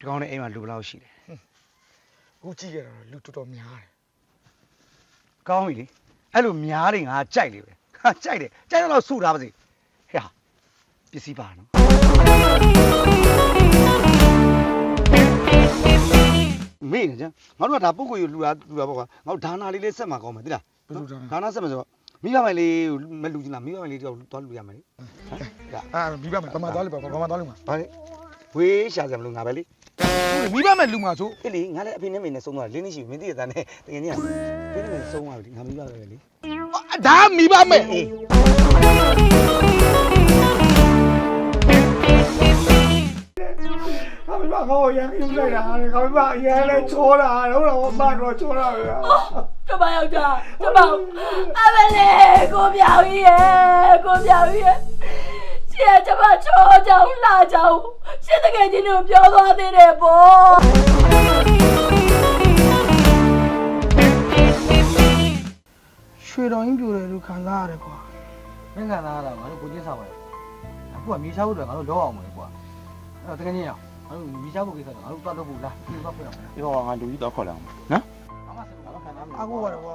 ဒီကောင်နဲ့အိမ်မှာလူဘယ်လောက်ရှိတယ်အခုကြည့်ရတာလူတော်တော်များတယ်ကောင်းပြီလေအဲ့လိုများတယ်ငါကြိုက်လေပဲဟာကြိုက်တယ်ကြိုက်တော့စုထားပါစေဟဲ့ဟာပစ္စည်းပါနော်မေးနေကြငါတို့ကဒါပုံကိုယ်ယူလူတာလူတာပေါ့ကွာငါတို့ဒါနာလေးလေးဆက်မှာကောင်းမယ်သိလားဘယ်လိုတောင်းဒါနာဆက်မှာဆိုတော့မိဘမယ်လေးမလူချင်လားမိဘမယ်လေးတော့သွားလူရမယ်လေဟမ်ဒါအာမိဘမယ်ပမာသွားလိမ့်ပါပမာသွားလိမ့်ပါဘာလဲဝေးရှာစရာမလိုငါပဲလေ မိဘမယ်လူမှာဆိုအေးလေငါလည်းအဖေနဲ့မေနဲ့ဆုံးသွားတယ်လင်းနေရှိပြီမင်းသိရတဲ့နဲ့တကယ်ကြီးကဖေနဲ့မေဆုံးသွားပြီငါမိဘပဲလေဒါမိဘမယ်အေးခမမကောရန်ယူလိုက်တာခမမအရင်လဲချောတာတော့တော့မတော့ချောတာပဲကျမယောက်ျားကျမအမလေးကိုပြောင်ကြီးရဲ့ကိုပြောင်ကြီးရဲ့ရှင်ကကျမချောကြောင်လာကြောင် ရှင်တကယ်ချင်းတို့ပြောသွားသေးတယ်ပေါ့ရွှေတော်ကြီးပြိုတယ်လို့ခံစားရတယ်ကွာမင်းကန်သားကတော့ငါတို့ကိုချင်းစားပါလေအခုကမြေချောက်ဖို့တော့ငါတို့လောအောင်မယ်ကွာအဲ့တော့တကယ်ကြီးအောင်ငါတို့မြေချောက်ဖို့ကိစ္စတော့ငါတို့ပတ်တော့ဖို့လားဒီဘက်ဖွင့်အောင်မယ်ဒီဟောငါလူကြီးတော့ခေါ်လာအောင်နော်ဘာမှဆက်လို့ငါတို့ခံသားမယ်အခုကတော့ကွာ